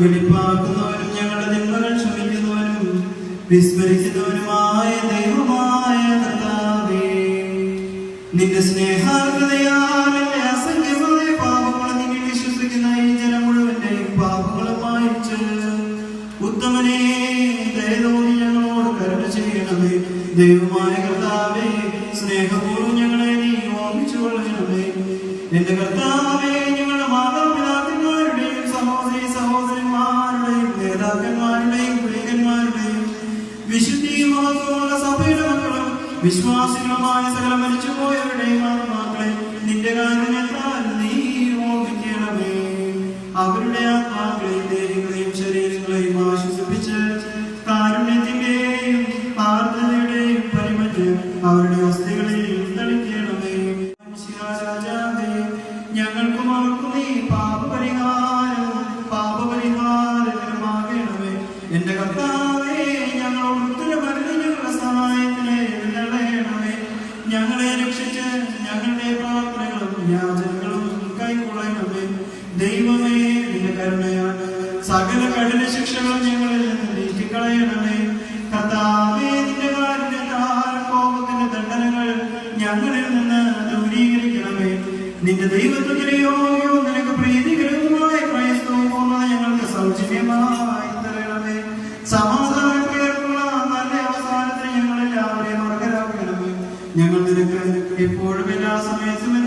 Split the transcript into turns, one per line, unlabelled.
വെളിപ്പാക്കുന്നവനും ഞങ്ങളുടെ നിങ്ങളെ ക്ഷമിക്കുന്നവനും വിസ്മരിക്കുന്നവനുമായ ദൈവമായ കർത്താവേ. നിന്റെ സ്നേഹാർഹതയാൽ അസംഖ്യമായ പാപങ്ങളും നിന്നിൽ വിശ്വസിക്കുന്ന ഈ ജനം മുഴുവന്റെയും പാപങ്ങളും മായിച്ച് ഉത്തമനെ ദയതോന്നി ഞങ്ങളോട് കരുണ ചെയ്യണമേ. ദൈവമായ കർത്താവേ സ്നേഹപൂർവം ഞങ്ങളെ നീ ഓർമ്മിച്ചു കൊള്ളണമേ എന്റെ കർത്താവേ വിശ്വാസികളുമായ സകല മരിച്ചുപോയവരുടെയും ആത്മാക്കളെ നിന്റെ കാരുണ്യത്താൽ നീ ഓർമ്മിക്കണമേ അവരുടെ ആത്മാക്കളെയും ദേഹങ്ങളെയും ശരീരങ്ങളെയും ആശ്വസിപ്പിച്ച് കാരുണ്യത്തിന്റെയും ആർദ്രതയുടെയും പരിമറ്റ് അവരുടെ അസ്ഥികളിൽ തളിക്കണമേ ഞങ്ങൾക്കും അവർക്കും നീ പാപപരിഹാരവും ദൈവമേ നിന്റെ കരുണയാണ് സകല കഠിന ശിക്ഷകളും ഞങ്ങളിൽ നിന്ന് നീക്കിക്കളയണമേ. കഥാവേ നിന്റെ കാരുണ്യത്താൽ കോപത്തിന്റെ ദണ്ഡനങ്ങൾ ഞങ്ങളിൽ നിന്ന് ദൂരീകരിക്കണമേ. നിന്റെ ദൈവത്തിനെയോ നിനക്ക് പ്രീതികരവുമായ ക്രൈസ്തവ ഞങ്ങൾക്ക് സൗജന്യമായി തരണമേ. സമാധാനം കേൾക്കുന്ന നല്ല അവസാനത്തിന് എല്ലാവരെയും അർഹരാക്കണമേ. ഞങ്ങൾ നിനക്ക് എപ്പോഴും എല്ലാ സമയത്തും